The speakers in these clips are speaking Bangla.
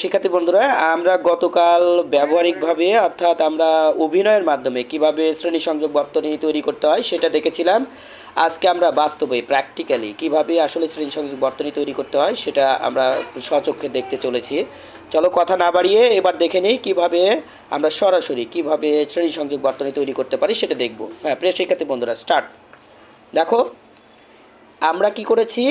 শিক্ষার্থী বন্ধুরা, আমরা গতকাল ব্যবহারিকভাবে, অর্থাৎ আমরা অভিনয়ের মাধ্যমে কীভাবে শ্রেণি সংযোগ বর্তনী তৈরি করতে হয় সেটা দেখেছিলাম। আজকে আমরা বাস্তবে প্র্যাকটিক্যালি কীভাবে আসলে শ্রেণি সংযোগ বর্তনী তৈরি করতে হয় সেটা আমরা সচক্ষে দেখতে চলেছি। চলো কথা না বাড়িয়ে এবার দেখে নিই কীভাবে আমরা সরাসরি কীভাবে শ্রেণি সংযোগ বর্তনী তৈরি করতে পারি সেটা দেখব। হ্যাঁ প্রিয় শিক্ষার্থী বন্ধুরা স্টার্ট দেখো, আমরা কি করেছি?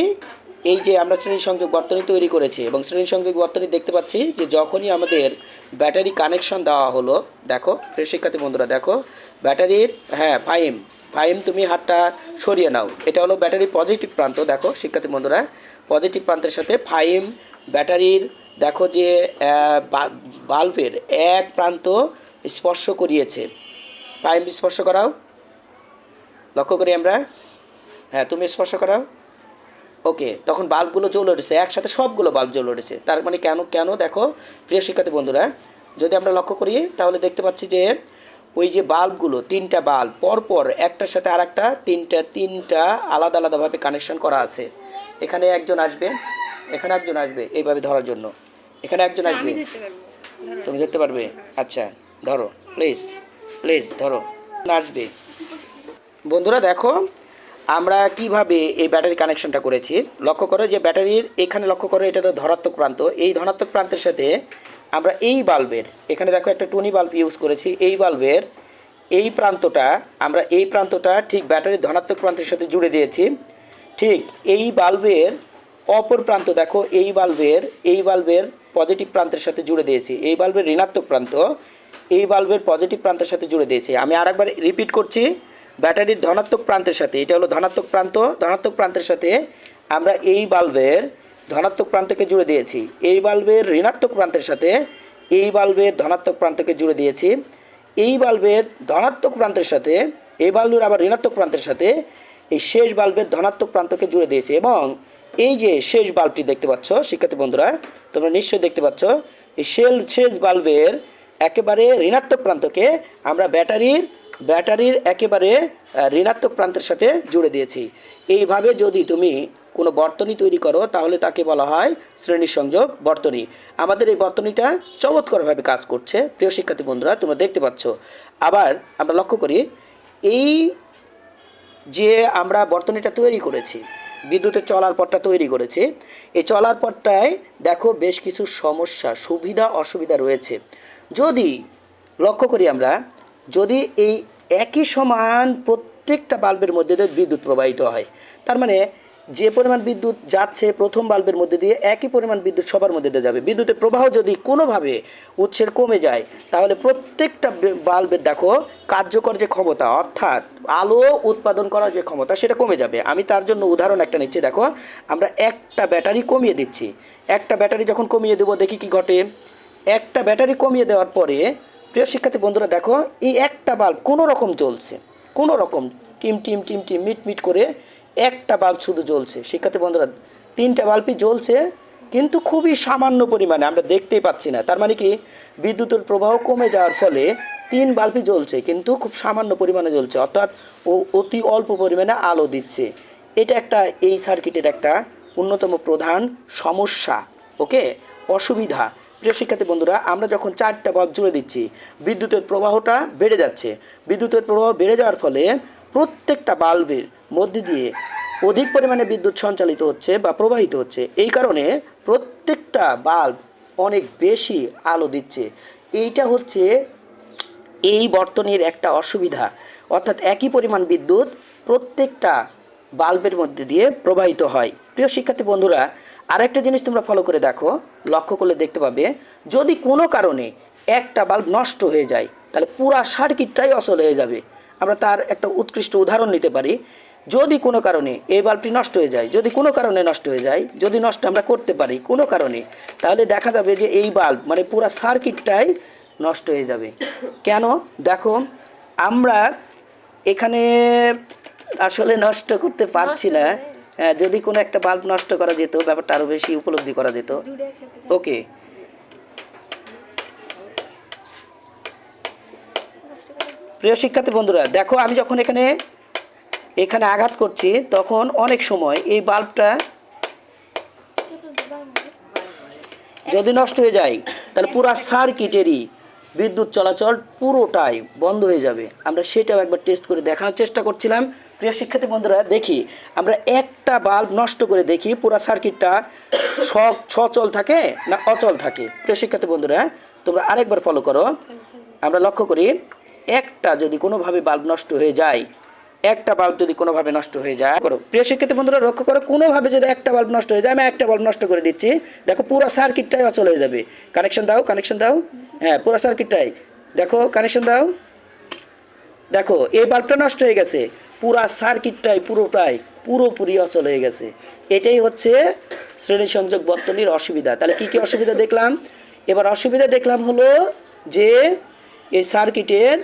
এই যে আমরা শ্রেণি সংযোগ বর্তনী তৈরি করেছি এবং শ্রেণি সংযোগ বর্তনী দেখতে পাচ্ছি যে যখনই আমাদের ব্যাটারি কানেকশন দেওয়া হলো, দেখো, প্রিয় শিক্ষার্থী বন্ধুরা, দেখো, ব্যাটারির হ্যাঁ ফাইম ফাইম তুমি হাতটা সরিয়ে নাও। এটা হলো ব্যাটারির পজিটিভ প্রান্ত, দেখো, শিক্ষার্থী বন্ধুরা, পজিটিভ প্রান্তের সাথে ফাইম ব্যাটারির, দেখো যে বাল্বের এক প্রান্ত স্পর্শ করিয়েছে। ফাইম স্পর্শ করাও। লক্ষ্য করি আমরা। হ্যাঁ তুমি স্পর্শ করাও। ওকে তখন বাল্বগুলো জ্বলে উঠেছে একসাথে সবগুলো বাল্ব জ্বলে উঠেছে। তার মানে কেন কেন দেখো প্রিয় শিক্ষার্থী বন্ধুরা যদি আমরা লক্ষ্য করি তাহলে দেখতে পাচ্ছি যে ওই যে বাল্বগুলো তিনটা বাল্ব পরপর একটার সাথে আর একটা তিনটা তিনটা আলাদা আলাদাভাবে কানেকশন করা আছে। এখানে একজন আসবে এখানে একজন আসবে এইভাবে ধরার জন্য। এখানে একজন আসবে। তুমি দেখতে পারবে? আচ্ছা ধরো প্লিজ প্লিজ ধরো। আসবে। বন্ধুরা দেখো আমরা কীভাবে এই ব্যাটারি কানেকশনটা করেছি? লক্ষ্য করো যে ব্যাটারির এখানে লক্ষ্য করো, এটা তো ধনাত্মক প্রান্ত। এই ধনাত্মক প্রান্তের সাথে আমরা এই বাল্বের এখানে দেখো একটা টুনি বাল্ব ইউজ করেছি, এই বাল্বের এই প্রান্তটা, আমরা এই প্রান্তটা ঠিক ব্যাটারির ধনাত্মক প্রান্তের সাথে জুড়ে দিয়েছি। ঠিক এই বাল্বের অপর প্রান্ত দেখো, এই বাল্বের এই বাল্বের পজিটিভ প্রান্তের সাথে জুড়ে দিয়েছি। এই বাল্বের ঋণাত্মক প্রান্ত, এই বাল্বের পজিটিভ প্রান্তের সাথে জুড়ে দিয়েছি। আমি আরেকবার রিপিট করছি ব্যাটারির ধনাত্মক প্রান্তের সাথে, এটা হলো ধনাত্মক প্রান্ত, ধনাত্মক প্রান্তের সাথে আমরা এই বাল্বের ধনাত্মক প্রান্তকে জুড়ে দিয়েছি। এই বাল্বের ঋণাত্মক প্রান্তের সাথে এই বাল্বের ধনাত্মক প্রান্তকে জুড়ে দিয়েছি। এই বাল্বের ধনাত্মক প্রান্তের সাথে, এই বাল্বের আবার ঋণাত্মক প্রান্তের সাথে এই শেষ বাল্বের ধনাত্মক প্রান্তকে জুড়ে দিয়েছে এবং এই যে শেষ বাল্বটি দেখতে পাচ্ছ, শিক্ষার্থী বন্ধুরা, তোমরা নিশ্চয়ই দেখতে পাচ্ছ, এই শেল শেষ বাল্বের একেবারে ঋণাত্মক প্রান্তকে আমরা ব্যাটারির ব্যাটারির একেবারে ঋণাত্মক প্রান্তের সাথে জুড়ে দিয়েছি। এইভাবে যদি তুমি কোনো বর্তনী তৈরি করো, তাহলে তাকে বলা হয় শ্রেণি সংযোগ বর্তনী। আমাদের এই বর্তনীটা চমৎকারভাবে কাজ করছে। প্রিয় শিক্ষার্থী বন্ধুরা, তোমরা দেখতে পাচ্ছ। আবার আমরা লক্ষ্য করি, এই যে আমরা বর্তনীটা তৈরি করেছি, বিদ্যুতের চলার পথটা তৈরি করেছি, এই চলার পথটায় দেখো বেশ কিছু সমস্যা, সুবিধা, অসুবিধা রয়েছে। যদি লক্ষ্য করি আমরা যদি এই একই সমান প্রত্যেকটা বাল্বের মধ্যে দিয়ে বিদ্যুৎ প্রবাহিত হয়, তার মানে যে পরিমাণ বিদ্যুৎ যাচ্ছে প্রথম বাল্বের মধ্যে দিয়ে একই পরিমাণ বিদ্যুৎ সবার মধ্যে দিয়ে যাবে। বিদ্যুতের প্রবাহ যদি কোনোভাবে উৎসের কমে যায়, তাহলে প্রত্যেকটা বাল্বের, দেখো, কার্যকর যে ক্ষমতা, অর্থাৎ আলো উৎপাদন করার যে ক্ষমতা, সেটা কমে যাবে। আমি তার জন্য উদাহরণ একটা নিচ্ছি, দেখো, আমরা একটা ব্যাটারি কমিয়ে দিচ্ছি। একটা ব্যাটারি যখন কমিয়ে দেবো, দেখি কি ঘটে? একটা ব্যাটারি কমিয়ে দেওয়ার পরে প্রিয় শিক্ষার্থী বন্ধুরা, দেখো, এই একটা বাল্ব কোনো রকম জ্বলছে। কোনো রকম team team team team, meet meet করে একটা বাল্ব শুধু জ্বলছে। শিক্ষার্থী বন্ধুরা, তিনটা বাল্বই জ্বলছে, কিন্তু খুবই সামান্য পরিমাণে, আমরা দেখতেই পাচ্ছি না। তার মানে কি, বিদ্যুতের প্রবাহ কমে যাওয়ার ফলে তিন বাল্বই জ্বলছে, কিন্তু খুব সামান্য পরিমাণে জ্বলছে, অর্থাৎ ও অতি অল্প পরিমাণে আলো দিচ্ছে। এটা একটা এই সার্কিটের একটা অন্যতম প্রধান সমস্যা, ওকে? অসুবিধা। প্রিয় শিক্ষার্থী বন্ধুরা, আমরা যখন চারটা বাল্ব জুড়ে দিচ্ছি, বিদ্যুতের প্রবাহটা বেড়ে যাচ্ছে। বিদ্যুতের প্রবাহ বেড়ে যাওয়ার ফলে প্রত্যেকটা বাল্বের মধ্যে দিয়ে অধিক পরিমাণে বিদ্যুৎ সঞ্চালিত হচ্ছে বা প্রবাহিত হচ্ছে। এই কারণে প্রত্যেকটা বাল্ব অনেক বেশি আলো দিচ্ছে। এইটা হচ্ছে এই বর্তনীর একটা অসুবিধা। অর্থাৎ একই পরিমাণ বিদ্যুৎ প্রত্যেকটা বাল্বের মধ্যে দিয়ে প্রবাহিত হয়। প্রিয় শিক্ষার্থী বন্ধুরা আরেকটা জিনিস তোমরা ফলো করে দেখো, লক্ষ্য করলে দেখতে পাবে, যদি কোনো কারণে একটা বাল্ব নষ্ট হয়ে যায়, তাহলে পুরা সার্কিটটাই অচল হয়ে যাবে। আমরা তার একটা উৎকৃষ্ট উদাহরণ নিতে পারি। যদি কোনো কারণে এই বাল্বটি নষ্ট হয়ে যায়, যদি কোনো কারণে নষ্ট হয়ে যায়, যদি নষ্ট আমরা করতে পারি কোনো কারণে, তাহলে দেখা যাবে যে এই বাল্ব মানে পুরা সার্কিটটাই নষ্ট হয়ে যাবে। কেন? দেখো, আমরা এখানে আসলে নষ্ট করতে পারছি না। যদি কোনো একটা বাল্ব নষ্ট করা যেত ব্যাপারটা আরও বেশি উপলব্ধি করা যেত। ওকে। প্রিয় শিক্ষার্থী বন্ধুরা দেখো আমি যখন এখানে এখানে আঘাত করছি তখন অনেক সময় এই বাল্বটা। যদি নষ্ট হয়ে যায় তাহলে পুরো সার্কিটেরই বিদ্যুৎ চলাচল পুরোটাই বন্ধ হয়ে যাবে আমরা সেটাও একবার টেস্ট করে দেখানোর চেষ্টা করছিলাম প্রিয় শিক্ষার্থী বন্ধুরা, দেখি, আমরা একটা বাল্ব নষ্ট করে দেখি, পুরো সার্কিটটা সচল থাকে না অচল থাকে? প্রিয় শিক্ষার্থী বন্ধুরা, তোমরা আরেকবার ফলো করো। আমরা লক্ষ্য করি, একটা যদি কোনোভাবে বাল্ব নষ্ট হয়ে যায়, একটা বাল্ব যদি কোনোভাবে নষ্ট হয়ে যায়, করো। প্রিয় শিক্ষার্থী বন্ধুরা, লক্ষ্য করো, কোনোভাবে যদি একটা বাল্ব নষ্ট হয়ে যায়, আমি একটা বাল্ব নষ্ট করে দিচ্ছি। দেখো, পুরো সার্কিটটাই অচল হয়ে যাবে। কানেকশন দাও কানেকশন দাও। হ্যাঁ পুরো সার্কিটটাই। দেখো, কানেকশন দাও। দেখো, এই বাল্বটা নষ্ট হয়ে গেছে। পুরা সার্কিটটাই পুরোটাই পুরোপুরি অচল হয়ে গেছে। এটাই হচ্ছে শ্রেণি সংযোগ বর্তনীর অসুবিধা। তাহলে কি কি অসুবিধা দেখলাম? এবার অসুবিধা দেখলাম হলো যে এই সার্কিটের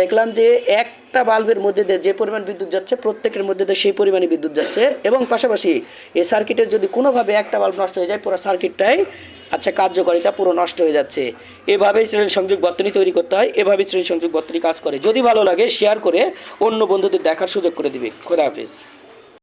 দেখলাম যে একটা বাল্বের মধ্যে দিয়ে যে পরিমাণ বিদ্যুৎ যাচ্ছে, প্রত্যেকের মধ্যে দিয়ে সেই পরিমাণে বিদ্যুৎ যাচ্ছে এবং পাশাপাশি এই সার্কিটের যদি কোনোভাবে একটা বাল্ব নষ্ট হয়ে যায়, পুরো সার্কিটটাই আচ্ছা কার্যকারিতা পুরো নষ্ট হয়ে যাচ্ছে। এভাবেই শ্রেণি সংযোগ বর্তনী তৈরি করতে হয়, এভাবেই শ্রেণি সংযোগ বর্তনী কাজ করে। যদি ভালো লাগে শেয়ার করে অন্য বন্ধুদের দেখার সুযোগ করে দিবে। খোদা হাফিজ।